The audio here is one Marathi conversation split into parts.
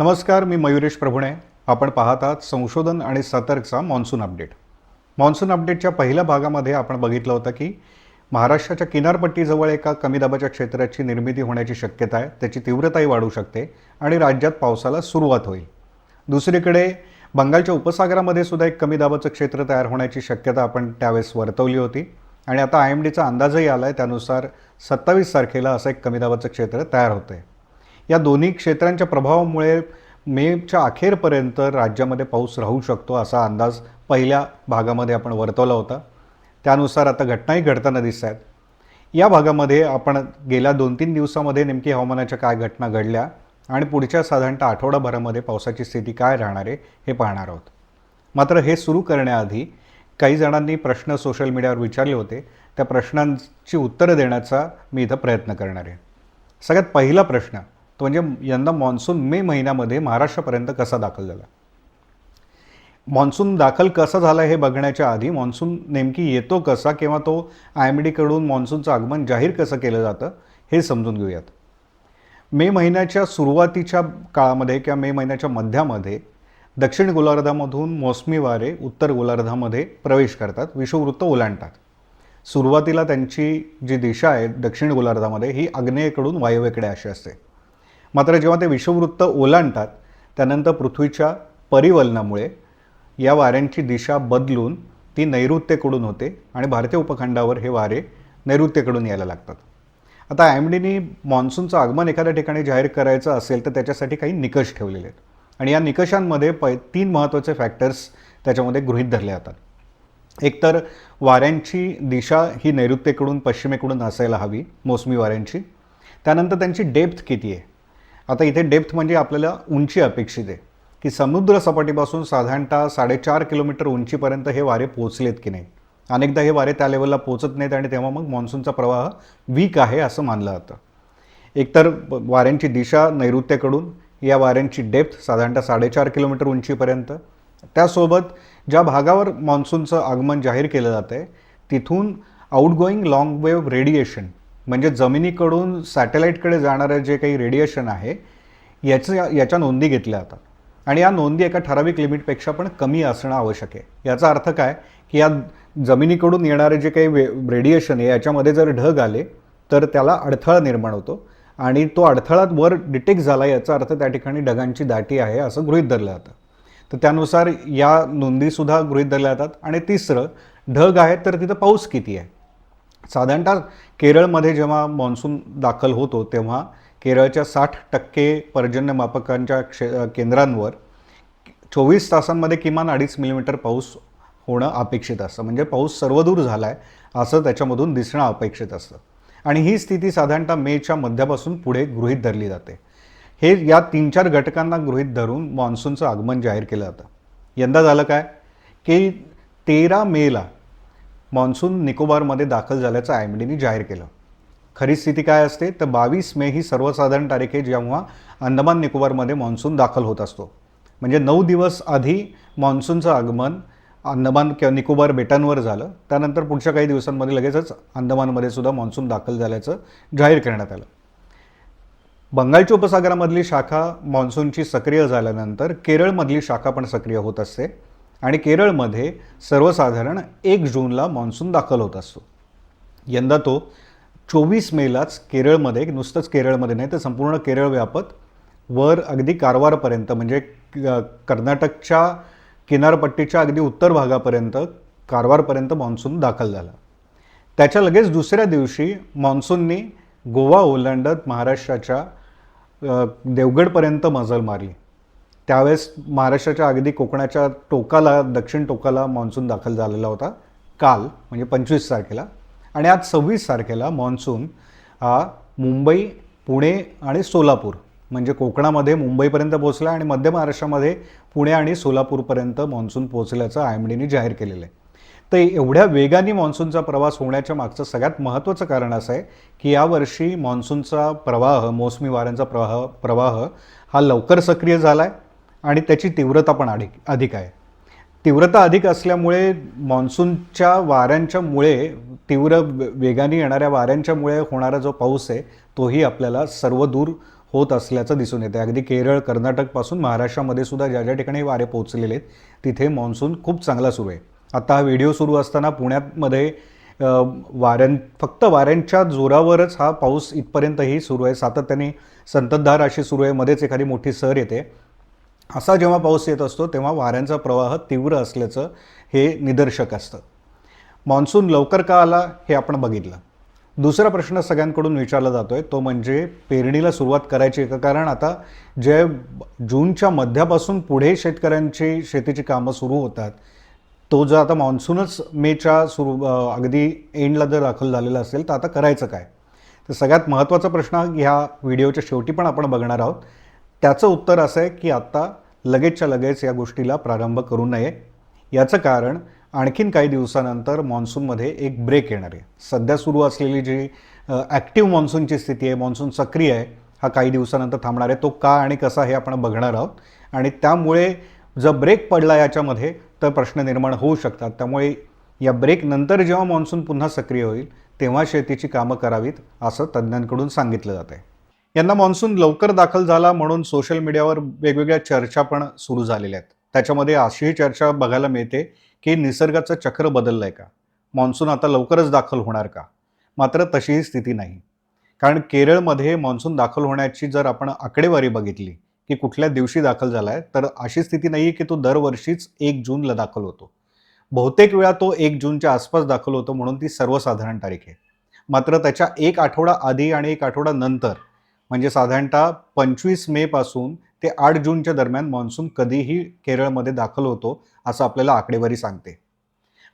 नमस्कार मी मयुरेश प्रभुणे. आपण पाहत आहात संशोधन आणि सतर्कचा मॉन्सून अपडेट. मॉन्सून अपडेटच्या पहिल्या भागामध्ये आपण बघितलं होतं की महाराष्ट्राच्या किनारपट्टीजवळ एका कमी दाबाच्या क्षेत्राची निर्मिती होण्याची शक्यता आहे. त्याची तीव्रताही वाढू शकते आणि राज्यात पावसाला सुरुवात होईल. दुसरीकडे बंगालच्या उपसागरामध्ये सुद्धा एक कमी दाबाचं क्षेत्र तयार होण्याची शक्यता आपण त्यावेळेस वर्तवली होती. आणि आता आय एम डीचा अंदाजही आला आहे त्यानुसार सत्तावीस तारखेला असं एक कमी दाबाचं क्षेत्र तयार होतं आहे या दोन्ही क्षेत्रांच्या प्रभावामुळे मेच्या अखेरपर्यंत राज्यामध्ये पाऊस राहू शकतो असा अंदाज पहिल्या भागामध्ये आपण वर्तवला होता. त्यानुसार आता घटनाही घडताना दिसत आहेत या भागामध्ये आपण गेल्या दोन तीन दिवसामध्ये नेमकी हवामानाच्या काय घटना घडल्या आणि पुढच्या साधारणतः आठवडाभरामध्ये पावसाची स्थिती काय राहणार आहे हे पाहणार आहोत. मात्र हे सुरू करण्याआधी काही जणांनी प्रश्न सोशल मीडियावर विचारले होते. त्या प्रश्नांची उत्तरं देण्याचा मी इथं प्रयत्न करणार आहे. सगळ्यात पहिला प्रश्न तो म्हणजे यंदा मान्सून मे महिन्यामध्ये महाराष्ट्रापर्यंत कसा दाखल झाला? मान्सून दाखल कसा झाला हे बघण्याच्या आधी मान्सून नेमकी येतो कसा किंवा तो आय एम डीकडून मान्सूनचं आगमन जाहीर कसं केलं जातं हे समजून घेऊयात. मे महिन्याच्या सुरुवातीच्या काळामध्ये किंवा मे महिन्याच्या मध्यामध्ये दक्षिण गोलार्धामधून मोसमी वारे उत्तर गोलार्धामध्ये प्रवेश करतात विषुववृत्त ओलांडतात. सुरुवातीला त्यांची जी दिशा आहे दक्षिण गोलार्धामध्ये ही आग्नेयेकडून वायव्येकडे अशी असते. मात्र जेव्हा ते विषुववृत्त ओलांडतात त्यानंतर पृथ्वीच्या परिवलनामुळे या वाऱ्यांची दिशा बदलून ती नैऋत्येकडून होते आणि भारतीय उपखंडावर हे वारे नैऋत्येकडून यायला लागतात. आता आय एम डीनी मान्सूनचं आगमन एखाद्या ठिकाणी जाहीर करायचं असेल तर त्याच्यासाठी काही निकष ठेवलेले आहेत. आणि या निकषांमध्ये प तीन महत्त्वाचे फॅक्टर्स त्याच्यामध्ये गृहीत धरले जातात. एकतर वाऱ्यांची दिशा ही नैऋत्येकडून पश्चिमेकडून असायला हवी मोसमी वाऱ्यांची. त्यानंतर त्यांची डेप्थ किती आहे? आता इथे डेप्थ म्हणजे आपल्याला उंची अपेक्षित आहे. की समुद्र सपाटीपासून साधारणतः साडेचार किलोमीटर उंचीपर्यंत हे वारे पोचलेत की नाही? अनेकदा हे वारे त्या लेवलला पोचत नाहीत आणि तेव्हा मग मान्सूनचा प्रवाह वीक आहे असं मानलं जातं. एकतर वाऱ्यांची दिशा नैऋत्येकडून या वाऱ्यांची डेप्थ साधारणतः साडेचार किलोमीटर उंचीपर्यंत. त्यासोबत ज्या भागावर मान्सूनचं आगमन जाहीर केलं जातं आहे तिथून आउटगोईंग लाँग वेव्ह रेडिएशन म्हणजे जमिनीकडून सॅटेलाईटकडे जाणारं जे काही रेडिएशन आहे याचं याच्या नोंदी घेतल्या जातात आणि या नोंदी एका ठराविक लिमिटपेक्षा पण कमी असणं आवश्यक आहे. याचा अर्थ काय? की या जमिनीकडून येणारे जे काही वे रेडिएशन आहे याच्यामध्ये जर ढग आले तर त्याला अडथळा निर्माण होतो. आणि तो अडथळात वर डिटेक्ट झाला याचा अर्थ त्या ठिकाणी ढगांची दाटी आहे असं गृहीत धरलं जातं. तर त्यानुसार या नोंदीसुद्धा गृहीत धरल्या जातात. आणि तिसरं ढग आहेत तर तिथं पाऊस किती आहे? साधारणतः केरळमध्ये जेव्हा मान्सून दाखल होतो तेव्हा केरळच्या साठ टक्के पर्जन्यमापकांच्या क्षे केंद्रांवर चोवीस तासांमध्ये किमान अडीच मिलीमीटर पाऊस होणं अपेक्षित असतं. म्हणजे पाऊस सर्वदूर झाला आहे असं त्याच्यामधून दिसणं अपेक्षित असतं. आणि ही स्थिती साधारणतः मेच्या मध्यापासून पुढे गृहीत धरली जाते. हे या तीन चार घटकांना गृहीत धरून मान्सूनचं आगमन जाहीर केलं जातं. यंदा झालं काय? की तेरा मेला मान्सून निकोबारमध्ये दाखल झाल्याचं आय एम डीने जाहीर केलं. खरी स्थिती काय असते? तर बावीस मे ही सर्वसाधारण तारीख आहे जेव्हा अंदमान निकोबारमध्ये मान्सून दाखल होत असतो. म्हणजे नऊ दिवस आधी मान्सूनचं आगमन अंदमान किंवा निकोबार बेटांवर झालं. त्यानंतर पुढच्या काही दिवसांमध्ये लगेचच अंदमानमध्ये सुद्धा मान्सून दाखल झाल्याचं जाहीर करण्यात आलं. बंगालच्या उपसागरामधली शाखा मान्सूनची सक्रिय झाल्यानंतर केरळमधली शाखा पण सक्रिय होत असते. आणि केरळमध्ये सर्वसाधारण एक जूनला मान्सून दाखल होत असतो. यंदा तो चोवीस मेलाच केरळमध्ये नुसतंच केरळमध्ये नाही तर संपूर्ण केरळ व्यापत वर अगदी कारवारपर्यंत म्हणजे कर्नाटकच्या किनारपट्टीच्या अगदी उत्तर भागापर्यंत कारवारपर्यंत मान्सून दाखल झाला. त्याच्या लगेच दुसऱ्या दिवशी मान्सूननी गोवा ओलांडत महाराष्ट्राच्या देवगडपर्यंत मजल मारली. त्यावेळेस महाराष्ट्राच्या अगदी कोकणाच्या टोकाला दक्षिण टोकाला मान्सून दाखल झालेला होता. काल म्हणजे पंचवीस तारखेला. आणि आज सव्वीस तारखेला मान्सून हा मुंबई पुणे आणि सोलापूर म्हणजे कोकणामध्ये मुंबईपर्यंत पोहोचला आणि मध्य महाराष्ट्रामध्ये पुणे आणि सोलापूरपर्यंत मान्सून पोहोचल्याचं आय एम डीने जाहीर केलेलं आहे. तर एवढ्या वेगाने मान्सूनचा प्रवास होण्याच्या मागचं सगळ्यात महत्त्वाचं कारण असं आहे की यावर्षी मान्सूनचा प्रवाह मोसमी वाऱ्यांचा प्रवाह प्रवाह हा लवकर सक्रिय झाला आहे आणि त्याची तीव्रता पण अधिक अधिक आहे. तीव्रता अधिक असल्यामुळे मान्सूनच्या वाऱ्यांच्यामुळे तीव्र वेगाने येणाऱ्या वाऱ्यांच्यामुळे होणारा जो पाऊस आहे तोही आपल्याला सर्व दूर होत असल्याचं दिसून येते अगदी केरळ कर्नाटकपासून महाराष्ट्रामध्ये सुद्धा ज्या ज्या ठिकाणी वारे पोहोचलेले आहेत तिथे मान्सून खूप चांगला सुरू आहे. आता हा व्हिडिओ सुरू असताना पुण्यामध्ये वाऱ्यां फक्त वाऱ्यांच्या जोरावरच हा पाऊस इथपर्यंतही सुरू आहे. सातत्याने संततधार अशी सुरू आहे. मध्येच एखादी मोठी सर येते. असा जेव्हा पाऊस येत असतो तेव्हा वाऱ्यांचा प्रवाह तीव्र असल्याचं हे निदर्शक असतं. मान्सून लवकर का आला हे आपण बघितलं. दुसरा प्रश्न सगळ्यांकडून विचारला जातो आहे तो म्हणजे पेरणीला सुरुवात करायची आहे का? कारण आता जे जूनच्या मध्यापासून पुढे शेतकऱ्यांची शेतीची कामं सुरू होतात तो जर आता मान्सूनच मेच्या सुरू अगदी एंडला जर दाखल झालेला असेल तर आता करायचं काय? तर सगळ्यात महत्त्वाचा प्रश्न ह्या व्हिडिओच्या शेवटी पण आपण बघणार आहोत. त्याचं उत्तर असं आहे की आत्ता लगेचच्या लगेच या गोष्टीला प्रारंभ करू नये. याचं कारण आणखीन काही दिवसानंतर मान्सूनमध्ये एक ब्रेक येणार आहे. सध्या सुरू असलेली जी ॲक्टिव्ह मान्सूनची स्थिती आहे मान्सून सक्रिय आहे हा काही दिवसानंतर थांबणार आहे. तो का आणि कसा हे आपण बघणार आहोत. आणि त्यामुळे जर ब्रेक पडला याच्यामध्ये तर प्रश्न निर्माण होऊ शकतात. त्यामुळे या ब्रेक नंतर जेव्हा मान्सून पुन्हा सक्रिय होईल तेव्हा शेतीची कामं करावीत असं तज्ज्ञांकडून सांगितलं जात आहे यांना मान्सून लवकर दाखल झाला म्हणून सोशल मीडियावर वेगवेगळ्या चर्चा पण सुरू झालेल्या आहेत. त्याच्यामध्ये अशीही चर्चा बघायला मिळते की निसर्गाचं चक्र बदललं आहे का? मान्सून आता लवकरच दाखल होणार का? मात्र तशीही स्थिती नाही. कारण केरळमध्ये मान्सून दाखल होण्याची जर आपण आकडेवारी बघितली की कुठल्या दिवशी दाखल झाला आहे तर अशी स्थिती नाही आहे की तो दरवर्षीच एक जूनला दाखल होतो. बहुतेक वेळा तो एक जूनच्या आसपास दाखल होतो म्हणून ती सर्वसाधारण तारीख आहे. मात्र त्याच्या एक आठवडा आधी आणि एक आठवडा नंतर म्हणजे साधारणतः पंचवीस मेपासून ते आठ जूनच्या दरम्यान मान्सून कधीही केरळमध्ये दाखल होतो असं आपल्याला आकडेवारी सांगते.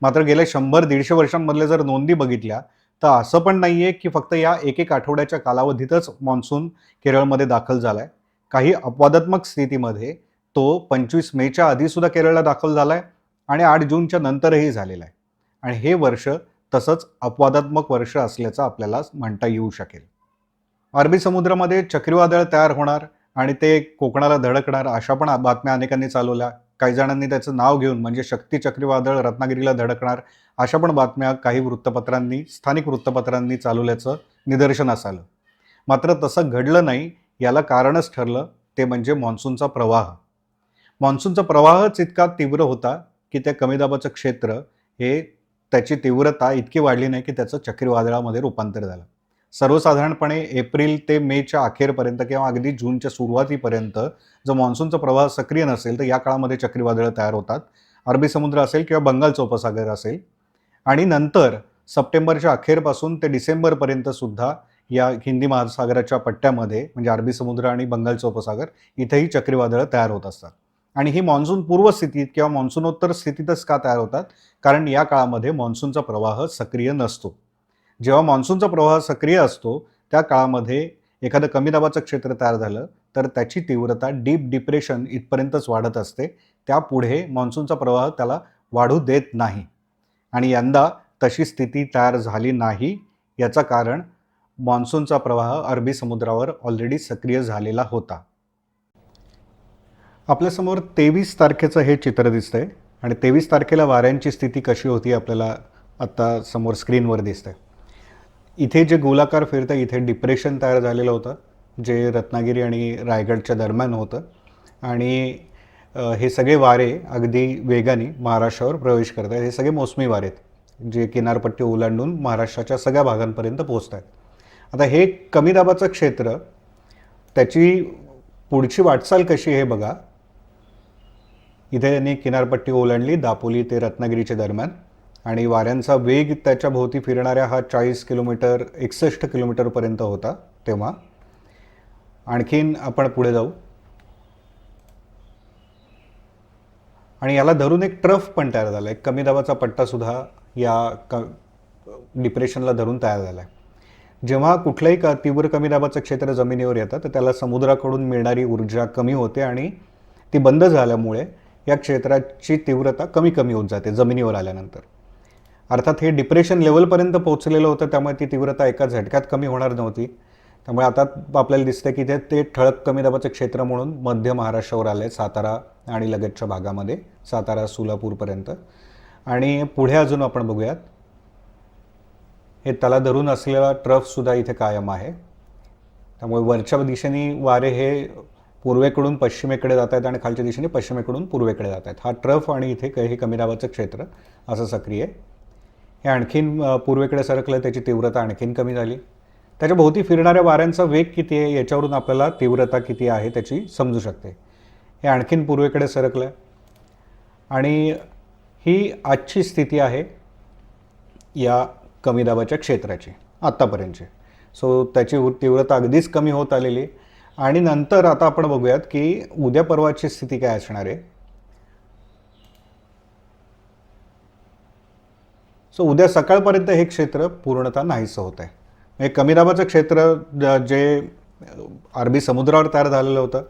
मात्र गेल्या शंभर दीडशे वर्षांमधल्या जर नोंदी बघितल्या तर असं पण नाही आहे की फक्त या एक एक आठवड्याच्या कालावधीतच मान्सून केरळमध्ये दाखल झाला आहे काही अपवादात्मक स्थितीमध्ये तो पंचवीस मेच्या आधीसुद्धा केरळला दाखल झाला आहे आणि आठ जूनच्या नंतरही झालेला आहे. आणि हे वर्ष तसंच अपवादात्मक वर्ष असल्याचं आपल्याला म्हणता येऊ शकेल. अरबी समुद्रामध्ये चक्रीवादळ तयार होणार आणि ते कोकणाला धडकणार अशा पण बातम्या अनेकांनी चालवल्या. काही जणांनी त्याचं नाव घेऊन म्हणजे शक्ती चक्रीवादळ रत्नागिरीला धडकणार अशा पण बातम्या काही वृत्तपत्रांनी स्थानिक वृत्तपत्रांनी चालवल्याचं निदर्शनास आलं. मात्र तसं घडलं नाही याला कारणच ठरलं ते म्हणजे मान्सूनचा प्रवाह. मान्सूनचा प्रवाहच इतका तीव्र होता की त्या कमी दाबाचं क्षेत्र हे त्याची तीव्रता इतकी वाढली नाही की त्याचं चक्रीवादळामध्ये रूपांतर झालं. सर्वसाधारणपणे एप्रिल ते मेच्या अखेरपर्यंत किंवा अगदी जूनच्या सुरुवातीपर्यंत जर मान्सूनचा प्रवाह सक्रिय नसेल तर या काळामध्ये चक्रीवादळं तयार होतात. अरबी समुद्र असेल किंवा बंगालचा उपसागर असेल. आणि नंतर सप्टेंबरच्या अखेरपासून ते डिसेंबरपर्यंत सुद्धा या हिंदी महासागराच्या पट्ट्यामध्ये म्हणजे अरबी समुद्र आणि बंगालचा उपसागर इथेही चक्रीवादळं तयार होत असतात. आणि ही मान्सून पूर्व स्थितीत किंवा मान्सूनोत्तर स्थितीतच का तयार होतात? कारण या काळामध्ये मान्सूनचा प्रवाह सक्रिय नसतो. जेव्हा मान्सूनचा प्रवाह सक्रिय असतो त्या काळामध्ये एखादं कमी दाबाचं क्षेत्र तयार झालं तर त्याची तीव्रता डीप डिप्रेशन इथपर्यंतच वाढत असते. त्यापुढे मान्सूनचा प्रवाह त्याला वाढू देत नाही. आणि यंदा तशी स्थिती तयार झाली नाही याचं कारण मान्सूनचा प्रवाह अरबी समुद्रावर ऑलरेडी सक्रिय झालेला होता. आपल्यासमोर तेवीस तारखेचं हे चित्र दिसतंय. आणि तेवीस तारखेला वाऱ्यांची स्थिती कशी होती आपल्याला आत्ता समोर स्क्रीनवर दिसतंय. इथे जे गोलाकार फिरतं इथे डिप्रेशन तयार झालेलं होतं जे रत्नागिरी आणि रायगडच्या दरम्यान होतं. आणि हे सगळे वारे अगदी वेगाने महाराष्ट्रावर प्रवेश करत आहेत. हे सगळे मोसमी वारे आहेत जे किनारपट्टी ओलांडून महाराष्ट्राच्या सगळ्या भागांपर्यंत पोहोचत आहेत. आता हे कमी दाबाचं क्षेत्र त्याची पुढची वाटचाल कशी आहे हे बघा. इथे त्यांनी किनारपट्टी ओलांडली दापोली ते रत्नागिरीच्या दरम्यान. आणि वाऱ्यांचा वेग त्याच्या भोवती फिरणाऱ्या हा चाळीस किलोमीटर एकसष्ट किलोमीटरपर्यंत होता तेव्हा. आणखीन आपण पुढे जाऊ. आणि याला धरून एक ट्रफ पण तयार झाला आहे कमी दाबाचा पट्टासुद्धा या क डिप्रेशनला धरून तयार झाला आहे जेव्हा कुठलंही क तीव्र कमी दाबाचं क्षेत्र जमिनीवर येतं तर त्याला समुद्राकडून मिळणारी ऊर्जा कमी होते आणि ती बंद झाल्यामुळे या क्षेत्राची तीव्रता कमी कमी होत जाते जमिनीवर आल्यानंतर. अर्थात हे डिप्रेशन लेवलपर्यंत पोहोचलेलं होतं त्यामुळे ती तीव्रता एका झटक्यात कमी होणार नव्हती. त्यामुळे आता आपल्याला दिसतं की ते ते ठळक कमी दाबाचं क्षेत्र म्हणून मध्य महाराष्ट्रावर आलं आहे सातारा आणि लगतच्या भागामध्ये सातारा सोलापूरपर्यंत आणि पुढे अजून आपण बघूयात. हे त्याला धरून असलेला ट्रफसुद्धा इथे कायम आहे. त्यामुळे वरच्या दिशेने वारे हे पूर्वेकडून पश्चिमेकडे जात आहेत आणि खालच्या दिशेने पश्चिमेकडून पूर्वेकडे जात आहेत. हा ट्रफ आणि इथे हे कमी दाबाचं क्षेत्र असं सक्रिय आहे. हे आणखीन पूर्वेकडे सरकलं त्याची तीव्रता आणखीन कमी झाली. त्याच्या भोवती फिरणाऱ्या वाऱ्यांचा वेग किती आहे याच्यावरून आपल्याला तीव्रता किती आहे त्याची समजू शकते. हे आणखीन पूर्वेकडे सरकलं. आणि ही आजची स्थिती आहे या कमी दाबाच्या क्षेत्राची आत्तापर्यंतची. सो त्याची तीव्रता अगदीच कमी होत आलेली आणि नंतर आता आपण बघूयात की उद्या परवाची स्थिती काय असणार आहे. सो उद्या सकाळपर्यंत हे क्षेत्र पूर्णतः नाहीसं होत आहे म्हणजे कमी दाबाचं क्षेत्र जे अरबी समुद्रावर तयार झालेलं होतं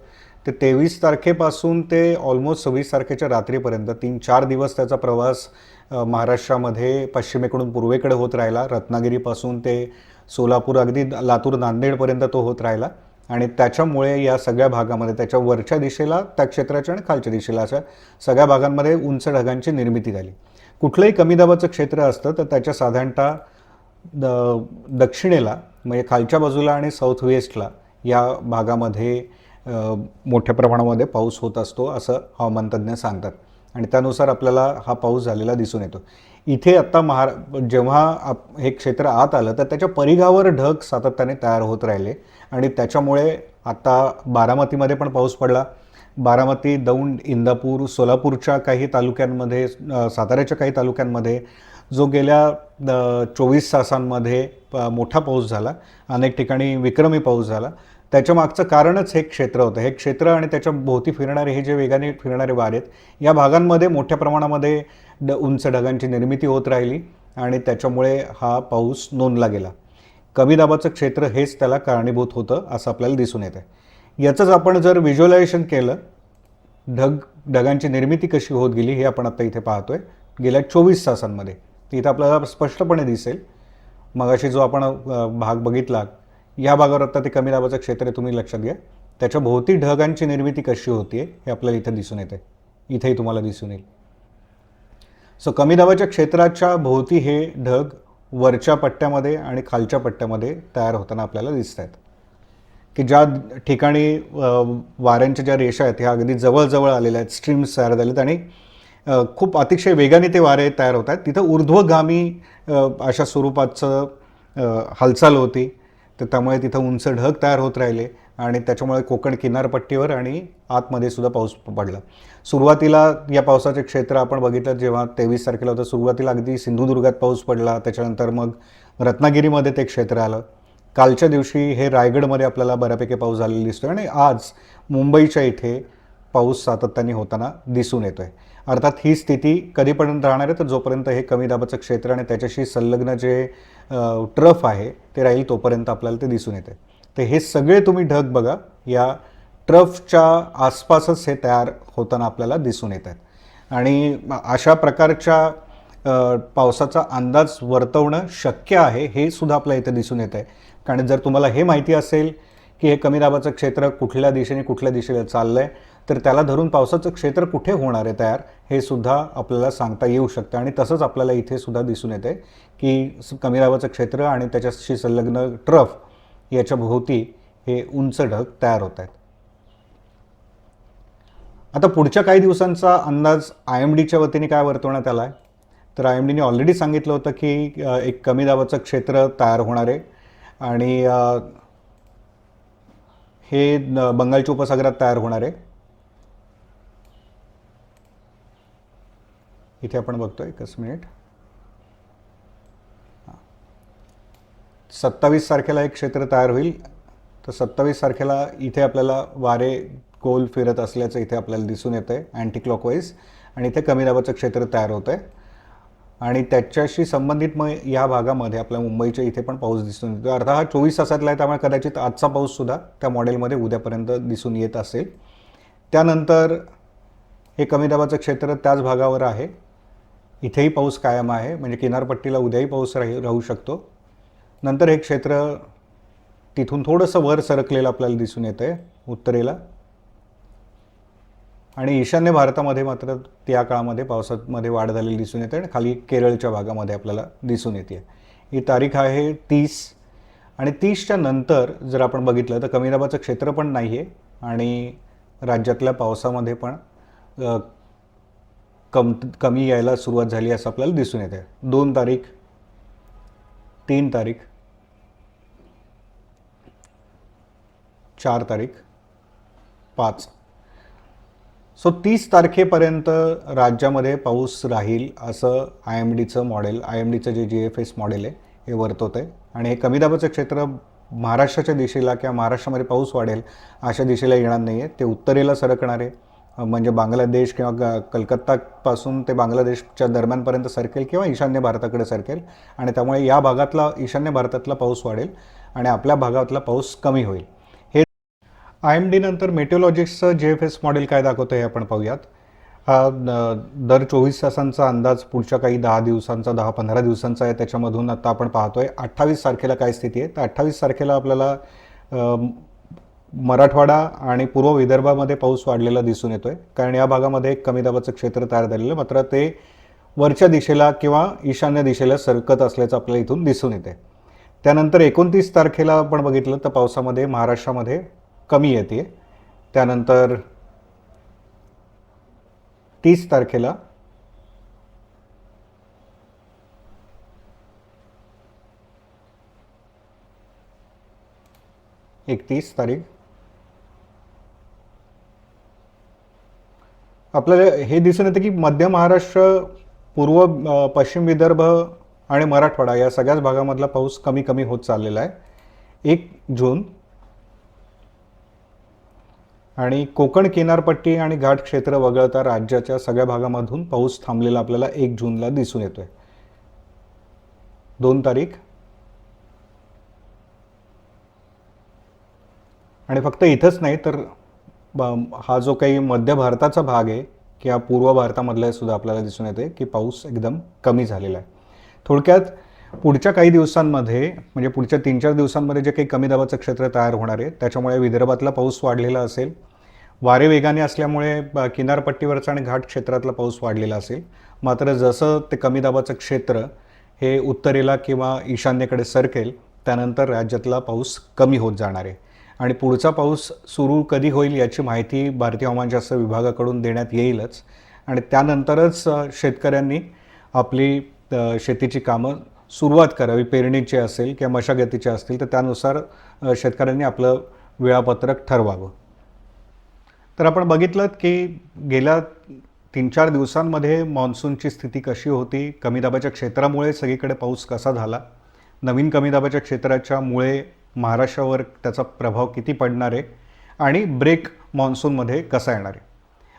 ते तेवीस तारखेपासून ते ऑलमोस्ट सव्वीस तारखेच्या रात्रीपर्यंत तीन चार दिवस त्याचा प्रवास महाराष्ट्रामध्ये पश्चिमेकडून पूर्वेकडे होत राहिला. रत्नागिरीपासून ते सोलापूर अगदी लातूर नांदेडपर्यंत तो होत राहिला. आणि त्याच्यामुळे या सगळ्या भागामध्ये त्याच्या वरच्या दिशेला त्या क्षेत्राच्या आणि खालच्या दिशेला अशा सगळ्या भागांमध्ये उंच ढगांची निर्मिती झाली. कुठलंही कमी दाबाचं क्षेत्र असतं तर त्याच्या साधारणतः द दक्षिणेला म्हणजे खालच्या बाजूला आणि साऊथ वेस्टला या भागामध्ये मोठ्या प्रमाणामध्ये पाऊस होत असतो असं हवामान तज्ज्ञ सांगतात. आणि त्यानुसार आपल्याला हा पाऊस झालेला दिसून येतो. इथे आत्ता महारा जेव्हा आप हे क्षेत्र आत आलं तर त्याच्या परिघावर ढग सातत्याने तयार होत राहिले. आणि त्याच्यामुळे आत्ता बारामतीमध्ये पण पाऊस पडला. बारामती दौंड इंदापूर सोलापूरच्या काही तालुक्यांमध्ये साताऱ्याच्या काही तालुक्यांमध्ये जो गेल्या चोवीस तासांमध्ये मोठा पाऊस झाला. अनेक ठिकाणी विक्रमी पाऊस झाला. त्याच्या मागचं कारणच हे क्षेत्र होतं. हे क्षेत्र आणि त्याच्या भोवती फिरणारे हे जे वेगाने फिरणारे वारे आहेत या भागांमध्ये मोठ्या प्रमाणामध्ये ड उंच ढगांची निर्मिती होत राहिली आणि त्याच्यामुळे हा पाऊस नोंदला गेला. कमी दाबाचं क्षेत्र हेच त्याला कारणीभूत होतं असं आपल्याला दिसून येतं याचंच आपण जर व्हिज्युअलायझेशन केलं ढग ढगांची निर्मिती कशी होत गेली हे आपण आता इथे पाहतोय. गेल्या चोवीस तासांमध्ये. ती इथं आपल्याला स्पष्टपणे दिसेल. मगाशी जो आपण भाग बघितला या भागावर आता ते कमी दाबाचं क्षेत्र आहे, तुम्ही लक्षात घ्या. त्याच्या भोवती ढगांची निर्मिती कशी होती हे आपल्याला इथं दिसून येते इथेही तुम्हाला दिसून येईल. सो कमी दाबाच्या क्षेत्राच्या भोवती हे ढग वरच्या पट्ट्यामध्ये आणि खालच्या पट्ट्यामध्ये तयार होताना आपल्याला दिसत आहेत की ज्या ठिकाणी वाऱ्यांच्या ज्या रेषा आहेत ह्या अगदी जवळजवळ आलेल्या आहेत स्ट्रीम्स तयार झालेत आणि खूप अतिशय वेगाने ते वारे तयार होत आहेत. तिथं ऊर्ध्वगामी अशा स्वरूपाचं हालचाल होती. तर त्यामुळे तिथं उंच ढग तयार होत राहिले आणि त्याच्यामुळे कोकण किनारपट्टीवर आणि आतमध्ये सुद्धा पाऊस पडला. सुरुवातीला या पावसाचे क्षेत्र आपण बघितलं जेव्हा तेवीस तारखेला होतं सुरुवातीला अगदी सिंधुदुर्गात पाऊस पडला. त्याच्यानंतर मग रत्नागिरीमध्ये ते क्षेत्र आलं. कालच्या दिवशी हे रायगडमध्ये आपल्याला बऱ्यापैकी पाऊस झालेला दिसतोय आणि आज मुंबईच्या इथे पाऊस सातत्याने होताना दिसून येतोय. अर्थात ही स्थिती कधीपर्यंत राहणार आहे? तर जोपर्यंत हे कमी दाबाचं क्षेत्र आणि त्याच्याशी संलग्न जे ट्रफ आहे ते राहील तोपर्यंत आपल्याला ते दिसून येते तर हे सगळे तुम्ही ढग बघा. या ट्रफच्या आसपासच हे तयार होताना आपल्याला दिसून येत आहेत आणि अशा प्रकारच्या पावसाचा अंदाज वर्तवणं शक्य आहे हे सुद्धा आपल्या इथे दिसून येत आहे कारण जर तुम्हाला हे माहिती असेल की हे कमी दाबाचं क्षेत्र कुठल्या दिशेने कुठल्या दिशेला चाललं आहे तर त्याला धरून पावसाचं क्षेत्र कुठे होणार आहे तयार हे सुद्धा आपल्याला सांगता येऊ शकतं. आणि तसंच आपल्याला इथे सुद्धा दिसून येते की कमी दाबाचं क्षेत्र आणि त्याच्याशी संलग्न ट्रफ याच्या भोवती हे उंच ढग तयार होत आहेत. आता पुढच्या काही दिवसांचा अंदाज आय एम डीच्या वतीने काय वर्तवण्यात आला आहे तर आय एम डीने ऑलरेडी सांगितलं होतं की एक कमी दाबाचं क्षेत्र तयार होणार आहे. आणि हे बंगालच्या उपसागरात तयार होणार आहे. इथे आपण बघतो एकच मिनिट. सत्तावीस तारखेला एक क्षेत्र तयार होईल. तर सत्तावीस तारखेला इथे आपल्याला वारे गोल फिरत असल्याचं इथे आपल्याला दिसून येतं आहे अँटी क्लॉकवाईज आणि इथे कमी दाबाचं क्षेत्र तयार होतं आहे आणि त्याच्याशी संबंधित मग या भागामध्ये आपल्या मुंबईच्या इथे पण पाऊस दिसून येतो. अर्धा हा चोवीस तासातला आहे त्यामुळे कदाचित आजचा पाऊससुद्धा त्या मॉडेलमध्ये उद्यापर्यंत दिसून येत असेल. त्यानंतर हे कमी दाबाचं क्षेत्र त्याच भागावर आहे. इथेही पाऊस कायम आहे म्हणजे किनारपट्टीला उद्याही पाऊस राही राहू शकतो. नंतर हे क्षेत्र तिथून थोडंसं वर सरकलेलं आपल्याला दिसून येतं आहे उत्तरेला. आणि ईशान्य भारतामध्ये मात्र त्या काळामध्ये पावसामध्ये वाढ झालेली दिसून येते आणि खाली केरळच्या भागामध्ये आपल्याला दिसून येते. ही तारीख आहे तीस आणि तीसच्या नंतर जर आपण बघितलं तर कमी दाबाचं क्षेत्र पण नाही आहे आणि राज्यातल्या पावसामध्ये पण कम कमी यायला सुरुवात झाली असं आपल्याला दिसून येते. दोन तारीख तीन तारीख चार तारीख पाच. सो तीस तारखेपर्यंत राज्यामध्ये पाऊस राहील असं आय एम डीचं मॉडेल आय एम डीचं जे जी एफ एस मॉडेल आहे हे वर्तवत आहे आणि हे कमी दाबाचं क्षेत्र महाराष्ट्राच्या दिशेला किंवा महाराष्ट्रामध्ये पाऊस वाढेल अशा दिशेला येणार नाही आहे ते उत्तरेला सरकणार आहे म्हणजे बांगलादेश किंवा ग कलकत्तापासून ते बांगलादेशच्या दरम्यानपर्यंत सरकेल किंवा ईशान्य भारताकडे सरकेल. आणि त्यामुळे या भागातला ईशान्य भारतातला पाऊस वाढेल आणि आपल्या भागातला पाऊस कमी होईल. आय एम डी नंतर मेटेओलॉजिक्सचं जे एफ एस मॉडेल काय दाखवतं हे आपण पाहूयात. हा दर चोवीस तासांचा अंदाज पुढच्या काही दहा दिवसांचा दहा पंधरा दिवसांचा आहे. त्याच्यामधून आता आपण पाहतोय अठ्ठावीस तारखेला काय स्थिती आहे. तर अठ्ठावीस तारखेला आपल्याला मराठवाडा आणि पूर्व विदर्भामध्ये पाऊस वाढलेला दिसून येतोय. कारण या भागामध्ये एक कमी दाबाचं क्षेत्र तयार झालेलं आहे. मात्र ते वरच्या दिशेला किंवा ईशान्य दिशेला सरकत असल्याचं आपल्याला इथून दिसून येते त्यानंतर एकोणतीस तारखेला आपण बघितलं तर पावसामध्ये महाराष्ट्रामध्ये कमी येते. त्यानंतर तीस तारखेला एकतीस तारीख. आपल्याला हे दिसून येतं की मध्य महाराष्ट्र पूर्व पश्चिम विदर्भ आणि मराठवाडा या सगळ्याच भागामधला पाऊस कमी कमी होत चाललेला आहे. एक जून आणि कोकण किनारपट्टी आणि घाट क्षेत्र वगळता राज्याच्या सगळ्या भागामधून पाऊस थांबलेला आपल्याला एक जूनला दिसून येतोय. दोन तारीख. आणि फक्त इथंच नाही तर हा जो काही मध्य भारताचा भाग आहे किंवा पूर्व भारतामधला सुद्धा आपल्याला दिसून येते की पाऊस एकदम कमी झालेला आहे. थोडक्यात पुढच्या काही दिवसांमध्ये म्हणजे पुढच्या तीन चार दिवसांमध्ये जे काही कमी दाबाचं क्षेत्र तयार होणार आहे त्याच्यामुळे विदर्भातला पाऊस वाढलेला असेल. वारे वेगाने असल्यामुळे किनारपट्टीवरचा आणि घाट क्षेत्रातला पाऊस वाढलेला असेल. मात्र जसं ते कमी दाबाचं क्षेत्र हे उत्तरेला किंवा ईशान्येकडे सरकेल त्यानंतर राज्यातला पाऊस कमी होत जाणार आहे. आणि पुढचा पाऊस सुरू कधी होईल याची माहिती भारतीय हवामानशास्त्र विभागाकडून देण्यात येईलच. आणि त्यानंतरच शेतकऱ्यांनी आपली शेतीची कामं सुरुवात करावी पेरणीची असेल किंवा मशागतीची असतील तर त्यानुसार शेतकऱ्यांनी आपलं वेळापत्रक ठरवावं. तर आपण बघितलं की गेल्या तीन चार दिवसांमध्ये मान्सूनची स्थिती कशी होती कमी दाबाच्या क्षेत्रामुळे सगळीकडे पाऊस कसा झाला नवीन कमी दाबाच्या क्षेत्राच्यामुळे महाराष्ट्रावर त्याचा प्रभाव किती पडणार आहे आणि ब्रेक मान्सूनमध्ये कसा येणार आहे?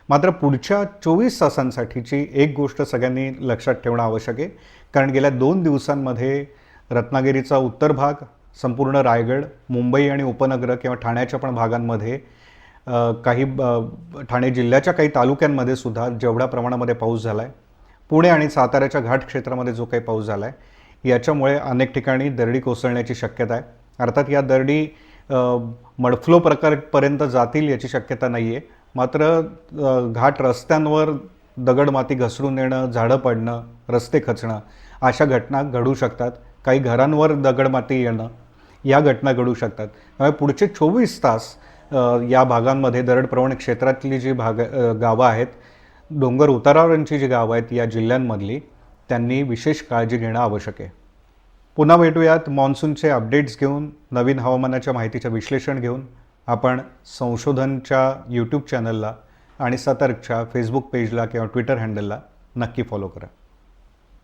मात्र पुढच्या चोवीस तासांसाठीची एक गोष्ट सगळ्यांनी लक्षात ठेवणं आवश्यक आहे. कारण गेल्या दोन दिवसांमध्ये रत्नागिरीचा उत्तर भाग संपूर्ण रायगड मुंबई आणि उपनगर किंवा ठाण्याच्या पण भागांमध्ये काही ठाणे जिल्ह्याच्या काही तालुक्यांमध्ये सुद्धा जेवढ्या प्रमाणामध्ये पाऊस झाला आहे पुणे आणि साताऱ्याच्या घाट क्षेत्रामध्ये जो काही पाऊस झाला आहे याच्यामुळे अनेक ठिकाणी दरडी कोसळण्याची शक्यता आहे. अर्थात या दरडी मडफ्लो प्रकारपर्यंत जातील याची शक्यता नाही आहे मात्र घाट रस्त्यांवर दगड माती घसरून येणं झाडं पडणं रस्ते खचणं अशा घटना घडू शकतात. काही घरांवर दगडमाती येणं या घटना घडू शकतात. त्यामुळे पुढचे चोवीस तास या भागांमध्ये दरडप्रवण क्षेत्रातली जी भाग गावं आहेत डोंगर उतारावरांची जी गावं आहेत या जिल्ह्यांमधली त्यांनी विशेष काळजी घेणं आवश्यक आहे. पुन्हा भेटूयात. मान्सूनचे अपडेट्स घेऊन नवीन हवामानाच्या माहितीचं विश्लेषण घेऊन. आपण संशोधनच्या यूट्यूब चॅनलला आणि सतर्कच्या फेसबुक पेजला किंवा ट्विटर हँडलला नक्की फॉलो करा.